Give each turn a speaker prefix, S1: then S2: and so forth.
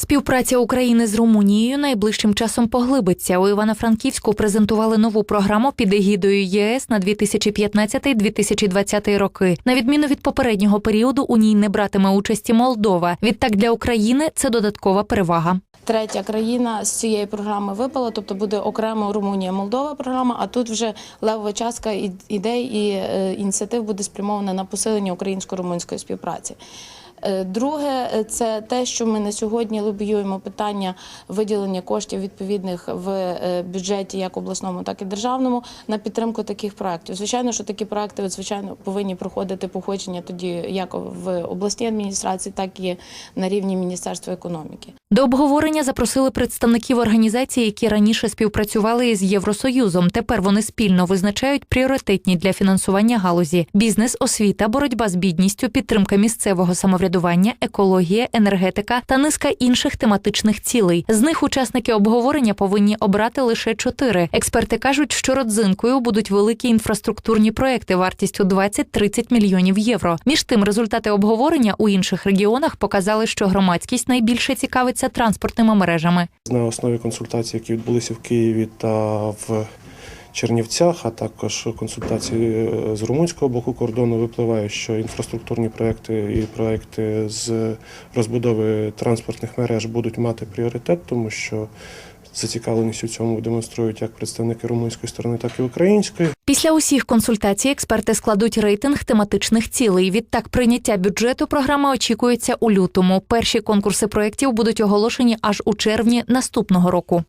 S1: Співпраця України з Румунією найближчим часом поглибиться. У Івано-Франківську презентували нову програму під егідою ЄС на 2015-2020 роки. На відміну від попереднього періоду, у ній не братиме участі Молдова. Відтак для України це додаткова перевага.
S2: Третя країна з цієї програми випала, тобто буде окремо Румунія, Молдова програма. А тут вже левова частка ідей і е, ініціатив буде спрямована на посилення українсько-румунської співпраці. Е, Друге, е, це те, що ми на сьогодні лобіюємо питання виділення коштів відповідних в е, бюджеті як обласному, так і державному на підтримку таких проєктів. Звичайно, що такі проекти звичайно повинні проходити походження тоді як в обласній адміністрації, так і на рівні Міністерства економіки.
S1: До обговорення запросили представників організацій, які раніше співпрацювали із Євросоюзом. Тепер вони спільно визначають пріоритетні для фінансування галузі: бізнес, освіта, боротьба з бідністю, підтримка місцевого самоврядування, екологія, енергетика та низка інших тематичних цілей. З них учасники обговорення повинні обрати лише чотири. Експерти кажуть, що родзинкою будуть великі інфраструктурні проекти вартістю 20-30 мільйонів євро. Між тим, результати обговорення у інших регіонах показали, що громадськість найбільше цікавиться транспортними мережами.
S3: На основі консультацій, які відбулися в Києві та в Чернівцях, а також консультації е, з румунського боку кордону, випливає, що інфраструктурні проекти і проекти з розбудови транспортних мереж будуть мати пріоритет, тому що зацікавленість у цьому демонструють як представники румунської сторони, так і української.
S1: Після усіх консультацій експерти складуть рейтинг тематичних цілей. Відтак прийняття бюджету програми очікується у лютому. Перші конкурси проєктів будуть оголошені аж у червні наступного року.